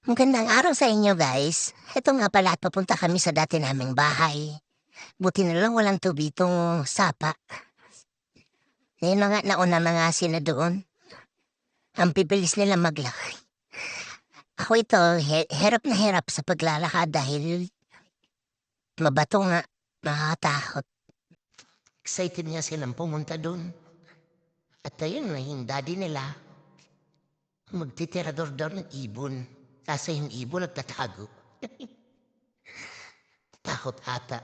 Magandang araw sa inyo guys. Ito nga pala at papunta kami sa dati naming bahay. Buti na lang walang tubig itong sapa. Ngayon na nga nauna na nga sila doon. Ang pipilis nila maglakay. Ako ito, he- hirap na hirap sa paglalakad dahil mabato nga, nakakatakot. Excited nga silang pumunta doon. At ayun na yung daddy nila. Magtitirador daw ng ibon. Kaso yung ibon nagtatago. Takot ata.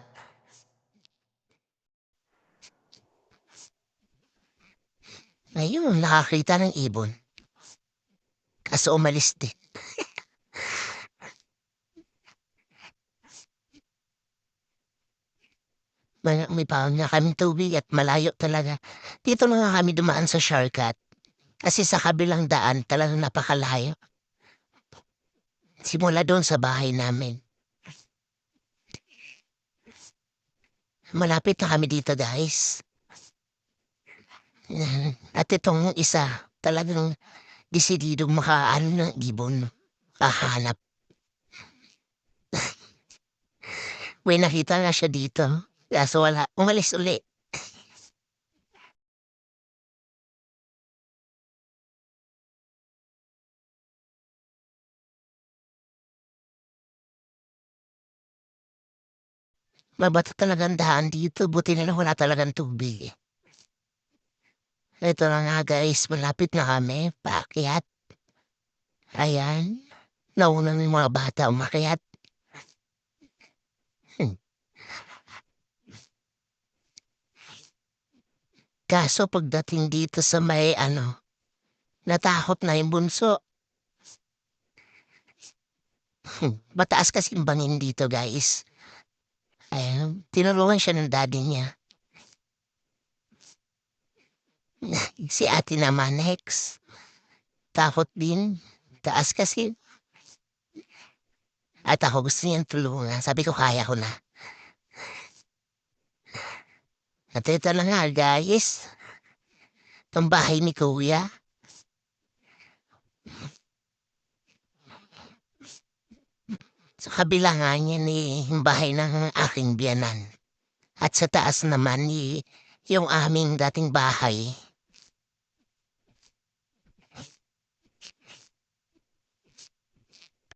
Ayun, nakakita ng ibon. Kaso umalis din. may, may paon nga kaming tubig at malayo talaga. Dito na nga kami dumaan sa shortcut. Kasi sa kabilang daan talagang napakalayo. Simula doon sa bahay namin. Malapit na kami dito, guys. At itong isa, talagang desididong makaano ng ibon. Kahanap. May nakita nga siya dito. Kaso wala. Umalis uli. Mabato talagang daan dito. Buti na lang wala talagang tubig. Ito na nga guys, malapit na kami. Paakyat. Ayan. Nauna na yung mga bata umakyat. Kaso pagdating dito sa may ano, natakot na yung bunso. Hmm, Mataas kasi yung bangin dito guys. Ayan, tinulungan siya ng daddy niya. si ate naman next. Takot din. Taas kasi. At ako gusto niyang tulungan. Sabi ko kaya ko na. At ito na nga guys. Itong bahay ni kuya. Sa kabila nga niya ni bahay ng aking biyanan. At sa taas naman ni yung aming dating bahay.